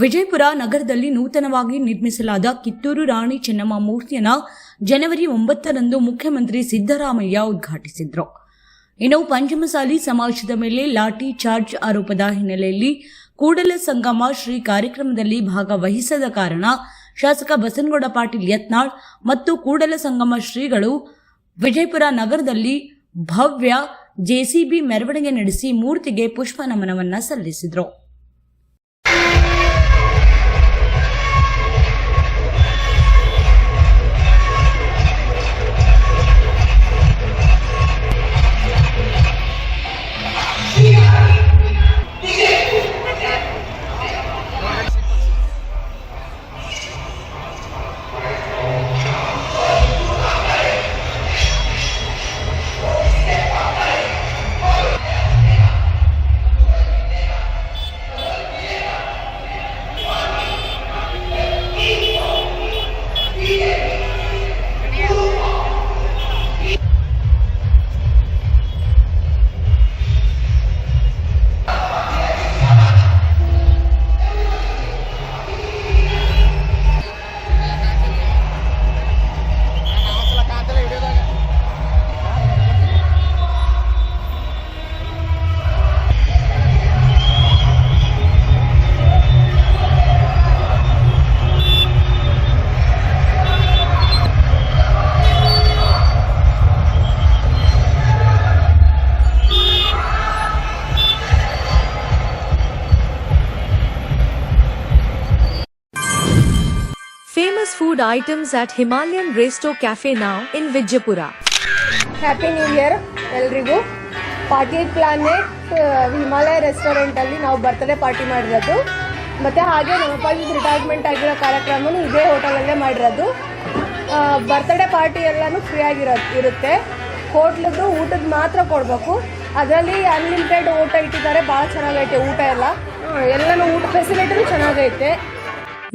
ವಿಜಯಪುರ ನಗರದಲ್ಲಿ ನೂತನವಾಗಿ ನಿರ್ಮಿಸಲಾದ ಕಿತ್ತೂರು ರಾಣಿ ಚೆನ್ನಮ್ಮ ಮೂರ್ತಿಯನ್ನ ಜನವರಿ ಒಂಬತ್ತರಂದು ಮುಖ್ಯಮಂತ್ರಿ ಸಿದ್ದರಾಮಯ್ಯ ಉದ್ಘಾಟಿಸಿದ್ರು. ಇನ್ನು ಪಂಚಮಸಾಲಿ ಸಮಾಜದ ಮೇಲೆ ಲಾಠಿ ಚಾರ್ಜ್ ಆರೋಪದ ಹಿನ್ನೆಲೆಯಲ್ಲಿ ಕೂಡಲ ಸಂಗಮ ಶ್ರೀ ಕಾರ್ಯಕ್ರಮದಲ್ಲಿ ಭಾಗವಹಿಸದ ಕಾರಣ ಶಾಸಕ ಬಸನಗೌಡ ಪಾಟೀಲ್ ಯತ್ನಾಳ್ ಮತ್ತು ಕೂಡಲ ಸಂಗಮ ಶ್ರೀಗಳು ವಿಜಯಪುರ ನಗರದಲ್ಲಿ ಭವ್ಯ ಜೆಸಿಬಿ ಮೆರವಣಿಗೆ ನಡೆಸಿ ಮೂರ್ತಿಗೆ ಪುಷ್ಪ ನಮನವನ್ನ ಸಲ್ಲಿಸಿದರು. Famous food items at Himalayan Resto Cafe now in Vijaypura. Happy new year ಎಲ್ರಿಗೂ. ಪಾಟೀಲ್ ಪ್ಲಾನೆಟ್ ಹಿಮಾಲಯ ರೆಸ್ಟೋರೆಂಟಲ್ಲಿ ನಾವು ಬರ್ತಡೇ ಪಾರ್ಟಿ ಮಾಡಿರೋದು. ಮತ್ತು ಹಾಗೆ ನಮ್ಮ ಅಪ್ಪಾಜಿ ರಿಟೈರ್ಮೆಂಟ್ ಆಗಿರೋ ಕಾರ್ಯಕ್ರಮನು ಇದೇ ಹೋಟೆಲಲ್ಲೇ ಮಾಡಿರೋದು. ಬರ್ತಡೇ ಪಾರ್ಟಿ ಎಲ್ಲನೂ ಫ್ರೀ ಇರುತ್ತೆ. ಹೋಟ್ಲದ್ದು ಊಟದ ಮಾತ್ರ ಕೊಡಬೇಕು. ಅದರಲ್ಲಿ ಅನ್ಲಿಮಿಟೆಡ್ ಊಟ ಇಟ್ಟಿದ್ದಾರೆ, ಭಾಳ ಚೆನ್ನಾಗೈತೆ ಊಟ ಎಲ್ಲ. ಎಲ್ಲನೂ ಊಟ ಫೆಸಿಲಿಟಿನೂ ಚೆನ್ನಾಗೈತೆ.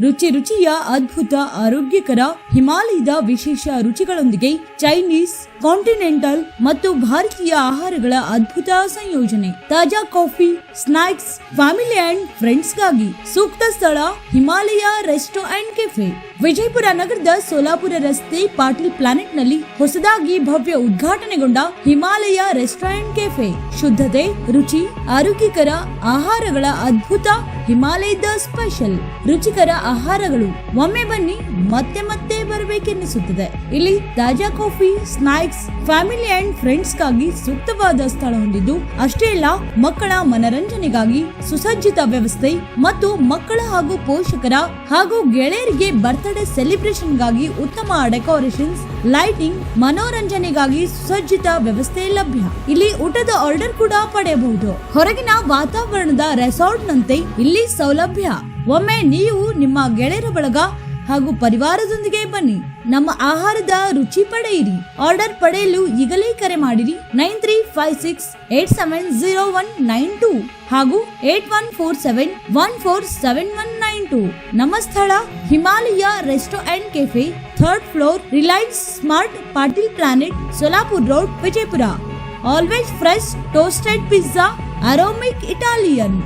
ರುಚಿ ರುಚಿಯ ಅದ್ಭುತ, ಆರೋಗ್ಯಕರ, ಹಿಮಾಲಯದ ವಿಶೇಷ ರುಚಿಗಳೊಂದಿಗೆ ಚೈನೀಸ್, ಕಾಂಟಿನೆಂಟಲ್ ಮತ್ತು ಭಾರತೀಯ ಆಹಾರಗಳ ಅದ್ಭುತ ಸಂಯೋಜನೆ. ತಾಜಾ ಕಾಫಿ, ಸ್ನಾಕ್ಸ್, ಫ್ಯಾಮಿಲಿ ಅಂಡ್ ಫ್ರೆಂಡ್ಸ್ಗಾಗಿ ಸೂಕ್ತ ಸ್ಥಳ Himalaya resto and cafe. Vijayapura ನಗರದ ಸೋಲಾಪುರ ರಸ್ತೆ ಪಾಟೀಲ್ ಪ್ಲಾನೆಟ್ನಲ್ಲಿ ಹೊಸದಾಗಿ ಭವ್ಯ ಉದ್ಘಾಟನೆಗೊಂಡ ಹಿಮಾಲಯ ರೆಸ್ಟೋರೆಂಟ್ ಕೆಫೆ. ಶುದ್ಧತೆ, ರುಚಿ, ಆರೋಗ್ಯಕರ ಆಹಾರಗಳ ಅದ್ಭುತ ಹಿಮಾಲಯದ ಸ್ಪೆಷಲ್. ರುಚಿಕರ ಆಹಾರಗಳು ಒಮ್ಮೆ ಬನ್ನಿ ಮತ್ತೆ ಮತ್ತೆ ಬರಬೇಕೆನ್ನಿಸುತ್ತದೆ ಇಲ್ಲಿ ತಾಜಾ ಕಾಫಿ, ಸ್ನಾಕ್ಸ್, ಫ್ಯಾಮಿಲಿ ಅಂಡ್ ಫ್ರೆಂಡ್ಸ್ಗಾಗಿ ಸೂಕ್ತವಾದ ಸ್ಥಳ ಹೊಂದಿದ್ದು ಅಷ್ಟೇ ಅಲ್ಲ, ಮಕ್ಕಳ ಮನರಂಜನೆಗಾಗಿ ಸುಸಜ್ಜಿತ ವ್ಯವಸ್ಥೆ ಮತ್ತು ಮಕ್ಕಳ ಹಾಗೂ ಪೋಷಕರ ಹಾಗೂ ಗೆಳೆಯರಿಗೆ ಬರ್ತ್ಡೇ ಸೆಲೆಬ್ರೇಷನ್ಗಾಗಿ ಉತ್ತಮ ಡೆಕೋರೇಷನ್ಸ್, ಲೈಟಿಂಗ್, ಮನೋರಂಜನೆಗಾಗಿ ಸುಸಜ್ಜಿತ ವ್ಯವಸ್ಥೆ ಲಭ್ಯ. ಇಲ್ಲಿ ಊಟದ ಆರ್ಡರ್ ಕೂಡ ಪಡೆಯಬಹುದು. ಹೊರಗಿನ ವಾತಾವರಣದ ರೆಸಾರ್ಟ್ ನಂತೆ ಇಲ್ಲಿ ಸೌಲಭ್ಯ. ಒಮ್ಮೆ ನೀವು ನಿಮ್ಮ ಗೆಳೆಯರ ಬಳಗ ಹಾಗೂ ಪರಿವಾರದೊಂದಿಗೆ ಬನ್ನಿ. ನಮ್ಮ ಆಹಾರದ ರುಚಿ ಪಡೆಯಿರಿ. ಆರ್ಡರ್ ಪಡೆಯಲು ಈಗಲೇ ಕರೆ ಮಾಡಿರಿ. Nine three five six eight seven zero one nine two ಹಾಗೂ eight one four seven one four seven one nine two. ನಮ್ಮ ಸ್ಥಳ Himalaya resto and cafe, third floor Reliance Smart Patil Planet, Solapur road, Vijayapura. Always fresh toasted pizza, aromic Italian.